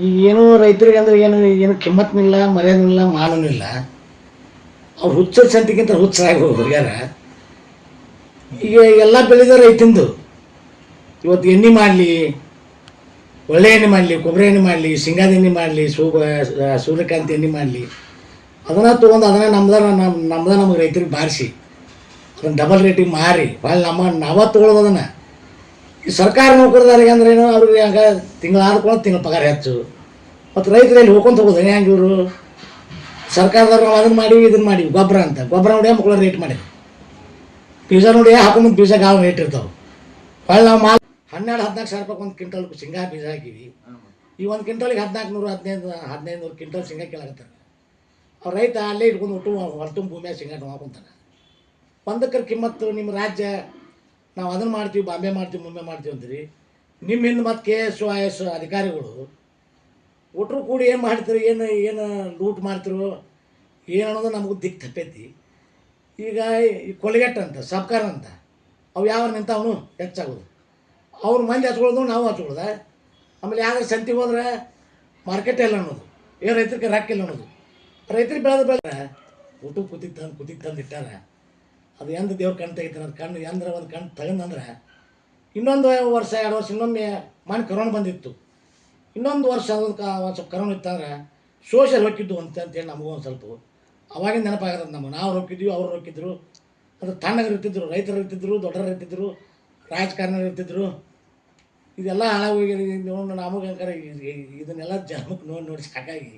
ಈಗ ಏನು ರೈತರಿಗೆ ಅಂದ್ರೆ ಏನು ಏನು ಕಿಮ್ಮತ್ನಿಲ್ಲ ಮರ್ಯಾದನಿಲ್ಲ ಮರ್ಯಾದೂ ಇಲ್ಲ ಅವ್ರು ಹುಚ್ಚರ ಸಂತಿಗಿಂತ ಹುಚ್ಚರಾಗಿ ಯಾರ? ಈಗ ಎಲ್ಲ ಬೆಳೆದ ರೈತಂದು. ಇವತ್ತು ಎಣ್ಣೆ ಮಾಡಲಿ, ಒಳ್ಳೆ ಎಣ್ಣೆ ಮಾಡಲಿ, ಕೊಬ್ಬರಿ ಎಣ್ಣೆ ಮಾಡಲಿ, ಶೇಂಗಾದ ಎಣ್ಣೆ ಮಾಡಲಿ ಸೂ ಸೂರ್ಯಕಾಂತಿ ಎಣ್ಣೆ ಮಾಡಲಿ. ಅದನ್ನು ತೊಗೊಂಡು ಅದನ್ನು ನಮ್ದ ನಮ್ಮ ನಮ್ದ ನಮಗೆ ರೈತರಿಗೆ ಬಾರಿಸಿ. ಅದನ್ನು ಡಬಲ್ ರೇಟಿಗೆ ಮಾರಿ. ಭಾಳ ನಮ್ಮ, ನಾವ ತೊಗೊಳೋದು ಅದನ್ನು. ಈ ಸರ್ಕಾರ ನೌಕರದಾರಿಗೆ ಅಂದ್ರೆ ಏನು? ಅವ್ರಿಗೆ ಹಂಗೆ ತಿಂಗಳು ಆದ್ಕೊಂಡು ತಿಂಗಳ ಪಗಾರ ಹೆಚ್ಚು. ಮತ್ತು ರೈತರಲ್ಲಿ ಹೋಗ್ಕೊಂತ ಹೋಗೋದು ಹೆಂಗೆ ಇವರು? ಸರ್ಕಾರದವ್ರು ನಾವು ಅದನ್ನು ಮಾಡಿ ಇದನ್ನು ಮಾಡಿ ಗೊಬ್ಬರ ಅಂತ. ಗೊಬ್ಬರ ನೋಡಿ ಮಕ್ಕಳು ರೇಟ್ ಮಾಡಿ ಬೀಜ ನೋಡಿ ಹಾಕೊಂಬಂದು ಬೀಜ ಗಾಳ ರೇಟ್ ಇರ್ತಾವೆ. ಹೊಳ್ಳಿ ನಾವು ಮಾಲ್ ಹನ್ನೆರಡು ಹದಿನಾಲ್ಕು ಸಾವಿರ ರೂಪಾಯಿ ಒಂದು ಕ್ವಿಂಟಲ್ ಶೇಂಗಾ ಬೀಜ ಹಾಕಿವಿ. ಈ ಒಂದು ಕ್ವಿಂಟಲ್ಗೆ ಹದಿನಾಲ್ಕು ನೂರು, ಹದಿನೈದು ಹದಿನೈದು ನೂರು ಕ್ವಿಂಟಲ್ ಶೇಂಗಾ ಕೇಳಾಕತ್ತಾರೆ. ಅವ್ರು ರೈತ ಅಲ್ಲೇ ಇಟ್ಕೊಂಡು ಒಟ್ಟು ಹೊರತು ಭೂಮಿಯಾಗ ಶೇಂಗಾ ಹಾಕೊಂತಾನೆ. ಒಂದಕ್ಕರ ಕಿಮ್ಮತ್ತು ನಿಮ್ಮ ರಾಜ್ಯ ನಾವು ಅದನ್ನು ಮಾಡ್ತೀವಿ, ಬಾಂಬೆ ಮಾಡ್ತೀವಿ, ಮುಂಬೆ ಮಾಡ್ತೀವಿ ಅಂತೀರಿ. ನಿಮ್ಮ ಹಿಂದೆ ಮತ್ತು ಕೆ ಎಸ್ ಐ ಎಸ್ ಅಧಿಕಾರಿಗಳು ಒಟ್ಟರು ಕೂಡಿ ಏನು ಮಾಡ್ತೀರಿ, ಏನು ಏನು ಲೂಟ್ ಮಾಡ್ತಿರೋ, ಏನು ಅನ್ನೋದು ನಮಗೆ ದಿಕ್ಕು ತಪ್ಪೈತಿ. ಈಗ ಈ ಕೊಲ್ಗೆಟ್ ಅಂತ, ಸಬ್ಕಾರ ಅಂತ, ಅವು ಯಾವ ನಿಂತವನು, ಹೆಚ್ಚಾಗೋದು. ಅವ್ರ ಮಂದಿ ಹಚ್ಕೊಳ್ಳೋದು ನಾವು ಹಚ್ಕೊಳ್ಳೋದ ಆಮೇಲೆ ಯಾವ್ದಾರು ಸಂತಿಗೆ ಹೋದ್ರೆ ಮಾರ್ಕೆಟ್ ಇಲ್ಲ ಅನ್ನೋದು, ಏನು ರೈತರಿಗೆ ರಾಕಿಲ್ಲ ಅನ್ನೋದು. ರೈತರಿಗೆ ಬೆಳೆದ ಬೆಳೆದ ಊಟಕ್ಕೆ ಕುತ್ತಿಗೆ ತಂದು ಕುತ್ತಿಗೆ ತಂದು ಇಟ್ಟಾರ. ಅದು ಎಂದು ದೇವ್ರ ಕಣ್ಣು ತೆಗಿತಾನೆ ಅದು ಕಣ್ಣು ಎಂದ್ರೆ ಒಂದು ಕಣ್ಣು ತಗೊಂಡಂದ್ರೆ ಇನ್ನೊಂದು ವರ್ಷ, ಎರಡು ವರ್ಷ, ಇನ್ನೊಮ್ಮೆ ಮನೆ ಕರೋನ ಬಂದಿತ್ತು. ಇನ್ನೊಂದು ವರ್ಷ ಅದೊಂದು ಕ ಒಂದು ಕರೋನ ಕರೋನಾ ಇತ್ತಂದ್ರೆ ಸೋಷಲ್ ಹೊಕ್ಕಿದ್ದು ಅಂತ ಅಂತೇಳಿ ನಮಗೂ ಒಂದು ಸ್ವಲ್ಪ ಅವಾಗಿನ ನೆನಪಾಗತ್ತೆ ನಮ್ಮ ನಾವು ರೊಕ್ಕಿದ್ವಿ ಅವ್ರು ರೊಕ್ಕಿದ್ರು ಅದು ತಣ್ಣಗರು ಇರ್ತಿದ್ರು, ರೈತರು ಇರ್ತಿದ್ರು ದೊಡ್ಡರು ಇರ್ತಿದ್ರು ರಾಜಕಾರಣಿಗಳು ಇರ್ತಿದ್ರು. ಇದೆಲ್ಲ ಹಾಳಾಗಿ ನೋಡಿ ನಮಗೆ ಇದನ್ನೆಲ್ಲ ಜನಕ್ಕೆ ನೋಡಿ ನೋಡಿ ಸಾಕಾಗಿ.